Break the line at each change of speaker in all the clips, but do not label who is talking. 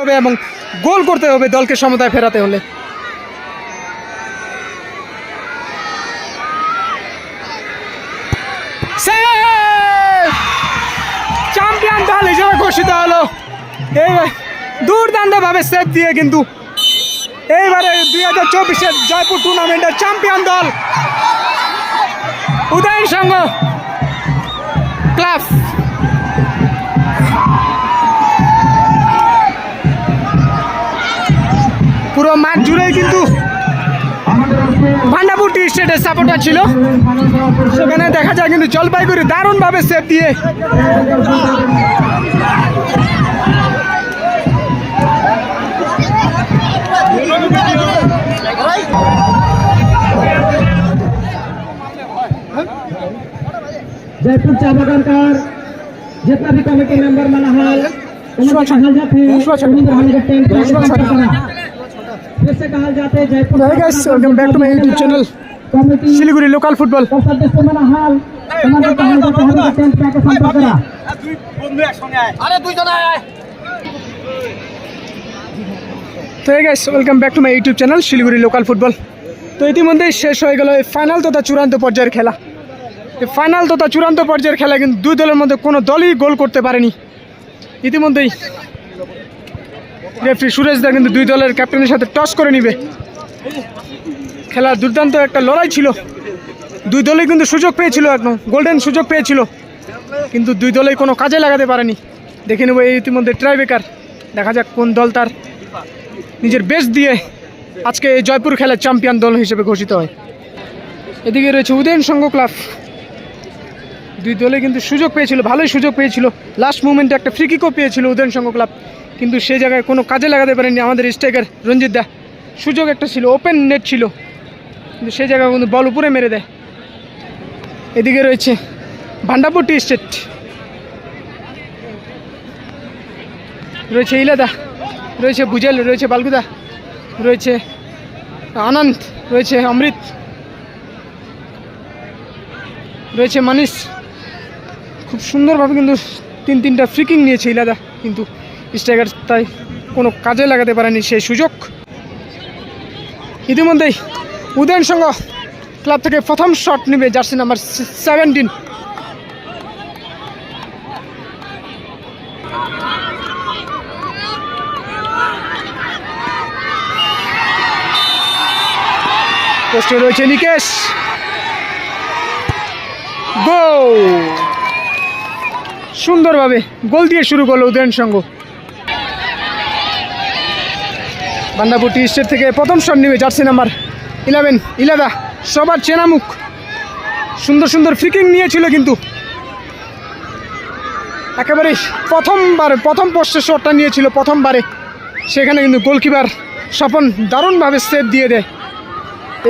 হবে এবং গোল করতে হবে দলকে সমতায় ফেরাতে হলে। চ্যাম্পিয়ন দল হিসেবে ঘোষিত হলো। দুর্দান্ত ভাবে সেভ দিয়ে কিন্তু এইবারে দুই হাজার চব্বিশের জয়পুর টুর্নামেন্টের চ্যাম্পিয়ন দল উদয়ন সংঘ ক্লাব। জুড়েই কিন্তু ভান্ডাপুর টি স্টেটের সাপোর্টার ছিল সেখানে দেখা যায় কিন্তু জলপাইগুড়ি দারুণভাবে সেভ দিয়ে
जयपुर चाय बागान का जितना भी कमेटी मेंबर बना है उनको कहा जाते हैं उन्हीं को हमारे टेंट पे संपर्क करा फिर से कहा जाते हैं Jaipur
Hey guys, welcome back to my YouTube channel.
Siliguri local football
তো এই guys welcome back to my YouTube channel Siliguri local football তো ইতিমধ্যে শেষ হয়ে গেল এই ফাইনাল তথা চূড়ান্ত পর্যায়ের খেলা। এই ফাইনাল তথা চূড়ান্ত পর্যায়ের খেলা কিন্তু দুই দলের মধ্যে কোনো দলই গোল করতে পারেনি। ইতিমধ্যেই রেফরি সুরেশ দা কিন্তু দুই দলের ক্যাপ্টেনের সাথে টস করে নিবে। খেলার দুর্দান্ত একটা লড়াই ছিল। দুই দলেই কিন্তু সুযোগ পেয়েছিল একদম গোল্ডেন সুযোগ পেয়েছিল। কিন্তু দুই দলেই কোনো কাজে লাগাতে পারেনি। দেখে নেব এই ইতিমধ্যে ট্রাইবেকার দেখা যাক কোন দল তার নিজের বেশ দিয়ে আজকে এই জয়পুর খেলার চ্যাম্পিয়ন দল হিসেবে ঘোষিত হয়। এদিকে রয়েছে উদয়ন সংঘ ক্লাব দুই দলে কিন্তু সুযোগ পেয়েছিল, ভালোই সুযোগ পেয়েছিল। লাস্ট মুমেন্টে একটা ফ্রি কিকও পেয়েছিল উদয়ন সংঘ ক্লাব কিন্তু সেই জায়গায় কোনো কাজে লাগাতে পারেনি। আমাদের স্ট্রাইকার রঞ্জিত দা, সুযোগ একটা ছিল ওপেন নেট ছিল। কিন্তু সেই জায়গায় কিন্তু বল উপরে মেরে দেয়। এদিকে রয়েছে ভান্ডাপুর টি স্টেট। রয়েছে ইলাদা, রয়েছে বুজেল রয়েছে বালগুদা রয়েছে আনন্দ, রয়েছে অমৃত, রয়েছে মানিস। খুব সুন্দরভাবে কিন্তু তিন তিনটা ফ্রিকিং নিয়েছে ইলাদা কিন্তু। স্ট্রাইকার তাই কোনো কাজে লাগাতে পারেনি সেই সুযোগ। ইতিমধ্যেই উদয়ন সংঘ ক্লাব থেকে প্রথম শট নেবে জার্সি নাম্বার সেভেন্টিন। পোস্টে রয়েছে নিকেশ। গোল! সুন্দরভাবে গোল দিয়ে শুরু করল উদয়ন সংঘ। বান্দাপুর টি স্টেট থেকে প্রথম শট নেবে জার্সি নাম্বার ইলেভেন ইলাদা সবার চেনামুখ সুন্দর সুন্দর ফিকিং নিয়েছিল কিন্তু। একেবারে প্রথমবার, প্রথম পোস্টের শটটা নিয়েছিল প্রথমবারে। সেখানে কিন্তু গোলকিপার স্বপন দারুণভাবে সেভ দিয়ে দেয়।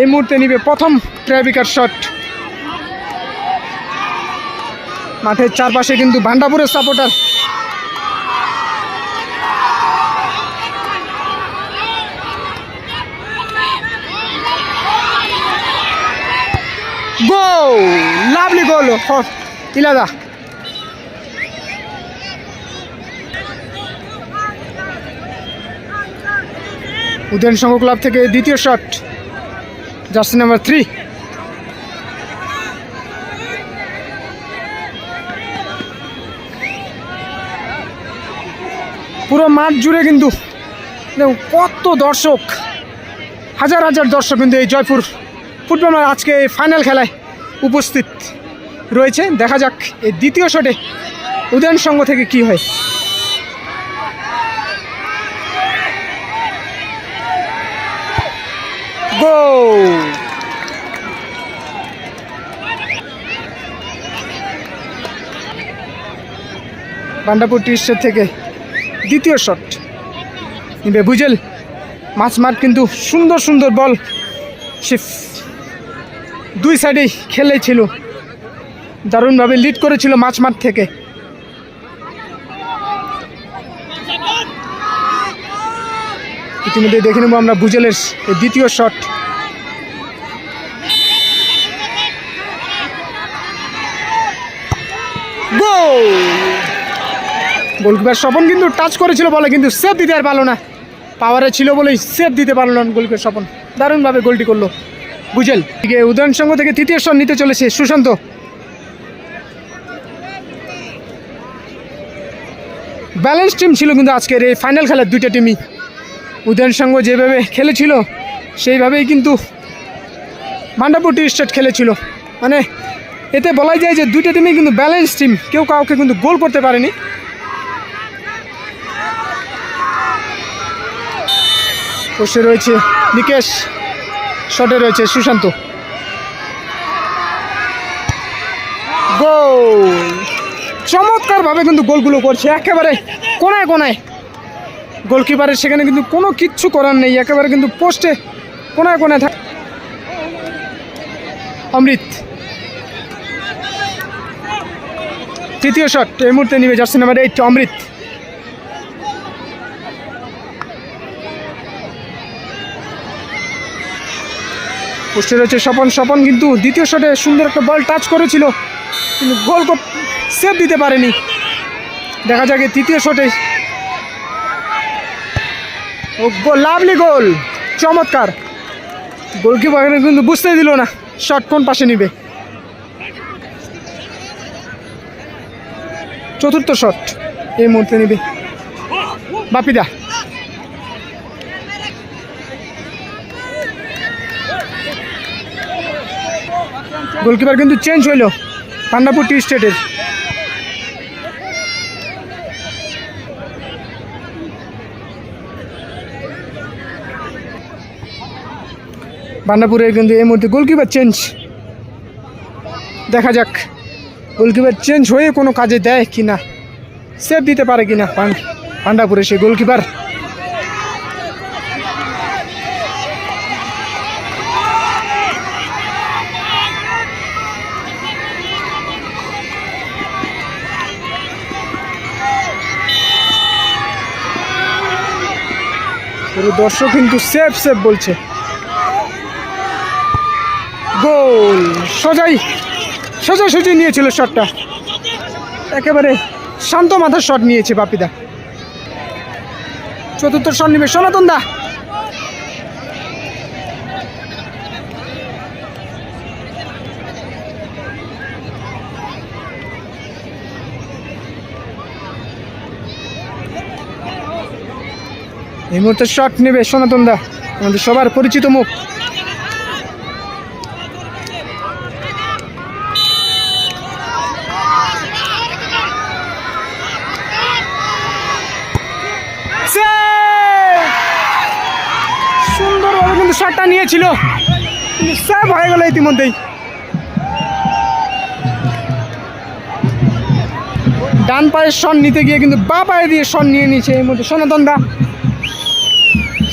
এই মুহূর্তে নিবে প্রথম ট্রাভিকার শট মাঠের চারপাশে কিন্তু ভান্ডাপুরের সাপোর্টার লাভলি গোল ফর ইলাদা উদয়ন সংঘ ক্লাব থেকে দ্বিতীয় শট জার্সি নাম্বার থ্রি পুরো মাঠ জুড়ে কিন্তু কত দর্শক, হাজার হাজার দর্শক কিন্তু এই জয়পুর ফুটবল আজকে ফাইনাল খেলায় উপস্থিত রয়েছে। দেখা যাক এই দ্বিতীয় শটে উদয়ন সংঘ থেকে কি হয়। গোল! পান্ডাপুর টি স্টেট থেকে দ্বিতীয় শট বুঝেল। মাছ মাঠ কিন্তু সুন্দর সুন্দর বল। সে দুই সাইডেই খেলেছিল। দারুণভাবে লিড করেছিল মাছ মাঠ থেকে। ইতিমধ্যে দেখে নেব আমরা বুজেলের দ্বিতীয় শট গোল গোলকিপার স্বপন কিন্তু টাচ করেছিল বলে, কিন্তু সেভ দিতে আর পারল না। পাওয়ারে ছিল বলেই সেভ দিতে পারল না গোলকিপার স্বপন। দারুণভাবে গোলটি করল। বুঝেল এদিকে উদয়ন সংঘ থেকে তৃতীয় স্থান নিতে চলেছে। সুশান্ত। ব্যালেন্স টিম ছিল কিন্তু আজকের এই ফাইনাল খেলার দুইটা টিমই উদয়ন সংঘ যেভাবে খেলেছিল, সেইভাবেই কিন্তু মান্ডাপুর টি স্টেট খেলেছিল। মানে এতে বলাই যায় যে দুইটা টিমই কিন্তু ব্যালেন্স টিম, কেউ কাউকে কিন্তু গোল করতে পারেনি। বসে রয়েছে নিকেশ। শটে রয়েছে সুশান্ত। গোল! চমৎকারভাবে কিন্তু গোলগুলো করছে, একেবারে কোনায় কোনায়। গোলকিপারের সেখানে কিন্তু কোনো কিচ্ছু করার নেই, একেবারে কিন্তু পোস্টে কোনায় কোনায় থাক অমৃত। তৃতীয় শট, এই মুহূর্তে নিবে জার্সি নাম্বার এইট, অমৃত। পোস্টে রয়েছে স্বপন। স্বপন কিন্তু দ্বিতীয় শটে সুন্দর একটা বল টাচ করেছিল, কিন্তু গোল সেভ দিতে পারেনি। দেখা যাক তৃতীয় শটে। ও গোল লাভলি গোল চমৎকার। গোলকিপার কিন্তু বুঝতেই দিল না শট কোন পাশে নিবে। চতুর্থ শট এই মুহূর্তে নিবে। বাপিদা। গোলকিপার কিন্তু চেঞ্জ হইল পান্ডাপুর টি স্টেটের। পান্ডাপুরের কিন্তু এই মুহূর্তে গোলকিপার চেঞ্জ দেখা যাক, গোলকিপার চেঞ্জ হয়ে কোনো কাজে দেয় কি না সেভ দিতে পারে কি না পান- পান্ডাপুরে সেই গোলকিপার। পুরো দর্শক কিন্তু সেফ সেফ বলছে। গোল! সোজাই সোজাসুজি নিয়েছিল শটটা। একেবারে শান্ত মাথার শট নিয়েছে বাপিদা। চতুর্থ নিবে সনাতন দা। এই মুহূর্তে শট নেবে সনাতন দা। আমাদের সবার পরিচিত মুখ। সুন্দরভাবে কিন্তু শটটা নিয়েছিল। সেভ হয়ে গেল ইতিমধ্যেই। ডান পায়ের শট নিতে গিয়ে কিন্তু বা পায়ে দিয়ে শট নিয়ে নিয়েছে এই মধ্যে সনাতন দা।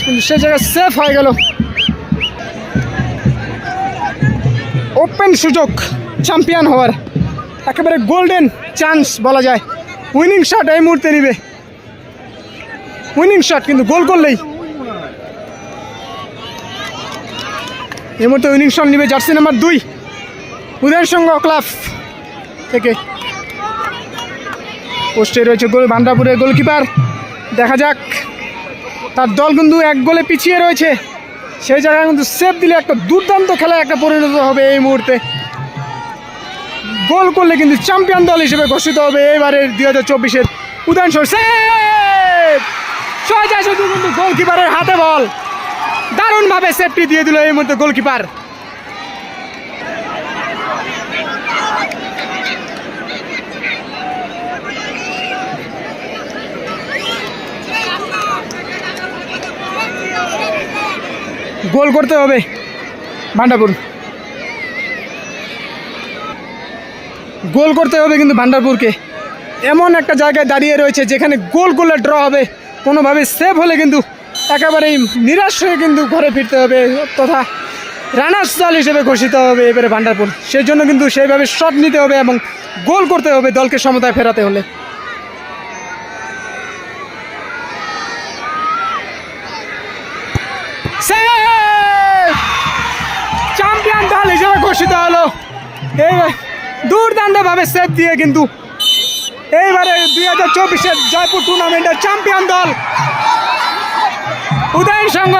কিন্তু সে জায়গায় সেফ হয়ে গেল। ওপেন সুযোগ চ্যাম্পিয়ন হওয়ার। একেবারে গোল্ডেন চান্স বলা যায়। উইনিং শট এই মুহূর্তে নিবে। উইনিং শট কিন্তু গোল করলেই। এই মুহূর্তে উইনিং শট নিবে জার্সি নাম্বার দুই, উদয়ন সংঘ ক্লাব থেকে। পোস্টে রয়েছে গোল ভান্ডাপুরের গোলকিপার দেখা যাক। তার দল কিন্তু এক গোলে পিছিয়ে রয়েছে। সেই জায়গায় কিন্তু সেভ দিলে একটা দুর্দান্ত খেলা একটা পরিণত হবে এই মুহূর্তে। গোল করলে কিন্তু চ্যাম্পিয়ন দল হিসেবে ঘোষিত হবে এইবারের দুই হাজার চব্বিশের উদাহরণ সেভ! সোজা শুধু কিন্তু গোলকিপারের হাতে বল। দারুণভাবে সেফটি দিয়ে দিল এই মুহূর্তে গোলকিপার। গোল করতে হবে। ভান্ডারপুর। গোল করতে হবে কিন্তু ভান্ডারপুরকে। এমন একটা জায়গায় দাঁড়িয়ে রয়েছে যেখানে গোল করলে ড্র হবে। কোনোভাবে সেভ হলে কিন্তু একেবারেই নিরাশ হয়ে কিন্তু ঘরে ফিরতে হবে তথা রানার্স দল হিসেবে ঘোষিত হবে এবারে ভান্ডারপুর। সেই জন্য কিন্তু সেইভাবে শট নিতে হবে এবং গোল করতে হবে দলকে সমতায় ফেরাতে হলে চ্যাম্পিয়ন দল হিসেবে ঘোষিত হলো। এই দুর্দান্তভাবে সেভ দিয়ে কিন্তু এইবারে দুই হাজার চব্বিশের জয়পুর টুর্নামেন্টের চ্যাম্পিয়ন দল উদয়ন সংঘ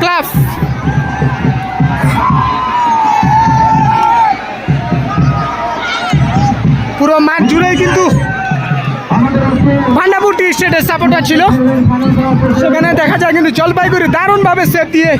ক্লাব পুরো মাঠ জুড়েই কিন্তু ভান্ডাপুর টি স্টেটের সাপোর্টার ছিল। সেখানে দেখা যায় কিন্তু জলপাইগুড়ি দারুণভাবে সেভ দিয়ে